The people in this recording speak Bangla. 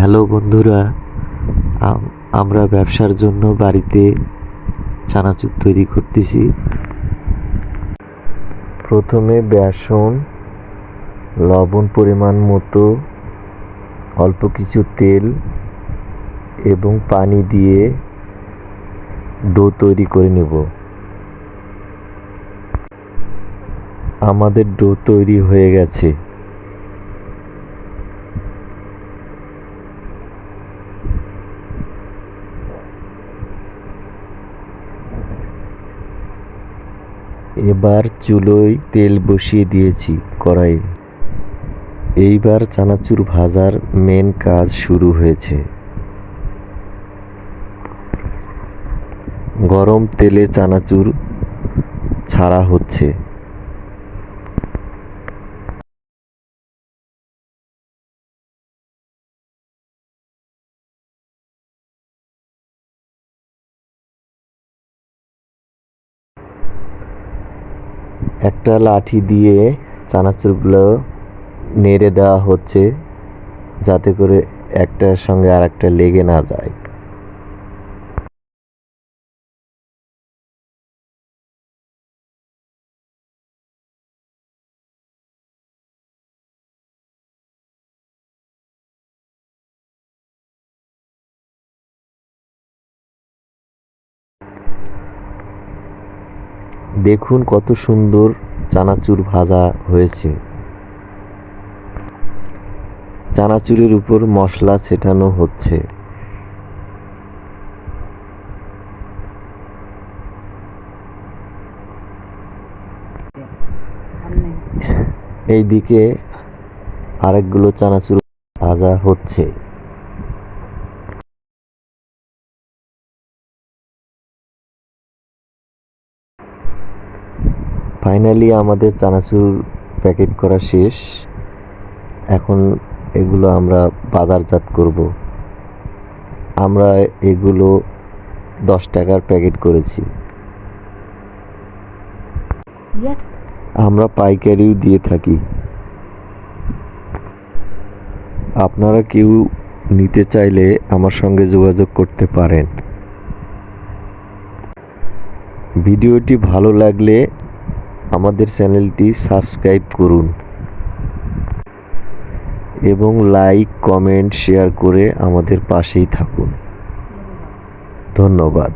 হ্যালো বন্ধুরা আমরা ব্যবসার জন্য বাড়িতে চানাচুর তৈরি করতেছি। প্রথমে বেসন, লবণ পরিমাণ মতো, অল্প কিছু তেল এবং পানি দিয়ে ডো তৈরি করে নেব। আমাদের ডো তৈরি হয়ে গেছে। এবার চুলোয় তেল বসিয়ে দিয়েছি কড়াইয়ে। এইবার চানাচুর ভাজার মেন কাজ শুরু হয়েছে। গরম তেলে চানাচুর ছাড়া হচ্ছে। একটা লাঠি দিয়ে চানাচুরগুলো নেড়ে দেওয়া হচ্ছে, যাতে করে একটার সঙ্গে আর একটা লেগে না যায়। দেখুন কত সুন্দর চানাচুর ভাজা হয়েছে। চানাচুরের উপর মশলা ছেটানো হচ্ছে। এইদিকে আরেকগুলো চানাচুর ভাজা হচ্ছে। ফাইনালি আমাদের চানাচুর প্যাকেট করা শেষ। এখন এগুলো আমরা বাজারজাত করব। আমরা এগুলো দশ টাকার প্যাকেট করেছি। আমরা পাইকারিও দিয়ে থাকি। আপনারা কেউ নিতে চাইলে আমার সঙ্গে যোগাযোগ করতে পারেন। ভিডিওটি ভালো লাগলে আমাদের চ্যানেলটি সাবস্ক্রাইব করুন এবং লাইক কমেন্ট শেয়ার করে আমাদের পাশেই থাকুন। ধন্যবাদ।